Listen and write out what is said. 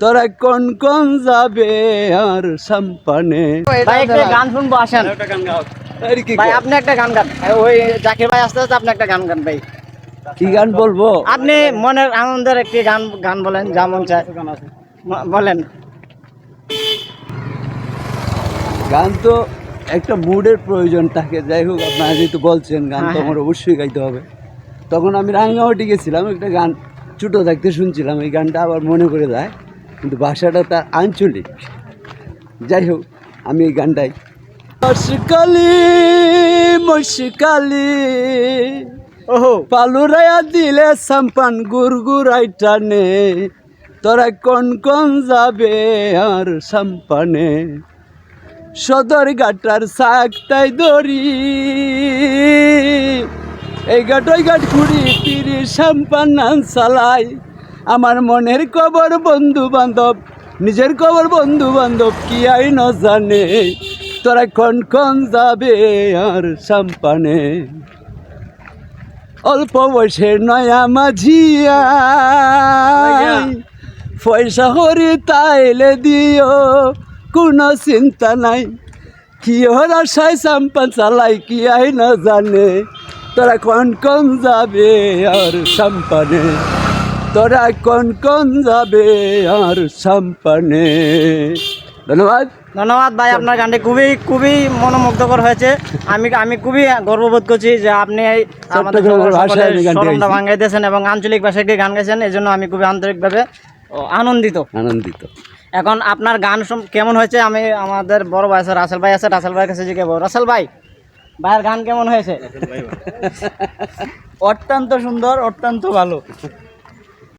তোরা কোন কোন যাবে আর সাম্পানে? ভাই একটা গান শুনব আসেন। ভাই আপনি একটা গান গান। ওই জাকির ভাই আসতে আসতে আপনি একটা গান গান ভাই। কি গান বলব? আপনি মনের আনন্দের একটি গান গান বলেন যা মন চায়। বলেন। গান তো একটা মুডের প্রয়োজন থাকে। যাই হোক আপনারা যেহেতু বলছেন গান তো হ্যাঁ, আমার অবশ্যই গাইতে হবে। তখন আমি রাঙ্গামাটি গেছিলাম একটা গান ছোটো থাকতে শুনছিলাম। এই গানটা আবার মনে করে যায় কিন্তু ভাষাটা তার আঞ্চলিক। যাই হোক আমি এই গানটাই। মশকালি মশকালি ওহো। পালুরায়া দিলে সাম্পান গুরগুরাই টানে। তোরা কোন কোন যাবে আর সাম্পানে? সদর গাটার সাকটাই দড়ি এই গাট ওই গাট ঘুরি পিরি সাম্পান নান চালাই আমার মনের কবর বন্ধু বান্ধব নিজের কবর বন্ধু বান্ধব কি আই ন জানে? তোরা কোন কোন যাবে আর সাম্পানে? অল্প বয়সের নয়া মাঝিয়া পয়সা হরি তাইলে দিও কোনো চিন্তা নাই। কি ওর আশায় চাম্পান চালাই কি আই না জানে? তোরা কোন কোন যাবে আর সাম্পানে? তোরা কোন কোন যাবে আর সাম্পানে? ধন্যবাদ। ধন্যবাদ ভাই আপনার গানটি খুবই খুবই মনোমুগ্ধকর হয়েছে। আমি আমি খুবই গর্ববোধ করছি যে আপনি এই আমাদের গানটি ভাঙাই দিয়েছেন এবং আঞ্চলিক ভাষায় গান গাইছেন এই জন্য আমি খুবই আন্তরিকভাবে আনন্দিত। আনন্দিত। এখন আপনার গান কেমন হয়েছে? আমি আমাদের বড় ভাই আছে রাসেল ভাই আছে রাসেল ভাইয়ের কাছে জিজ্ঞাসা রাসেল ভাই ভাইয়ের গান কেমন হয়েছে? অত্যন্ত সুন্দর অত্যন্ত ভালো।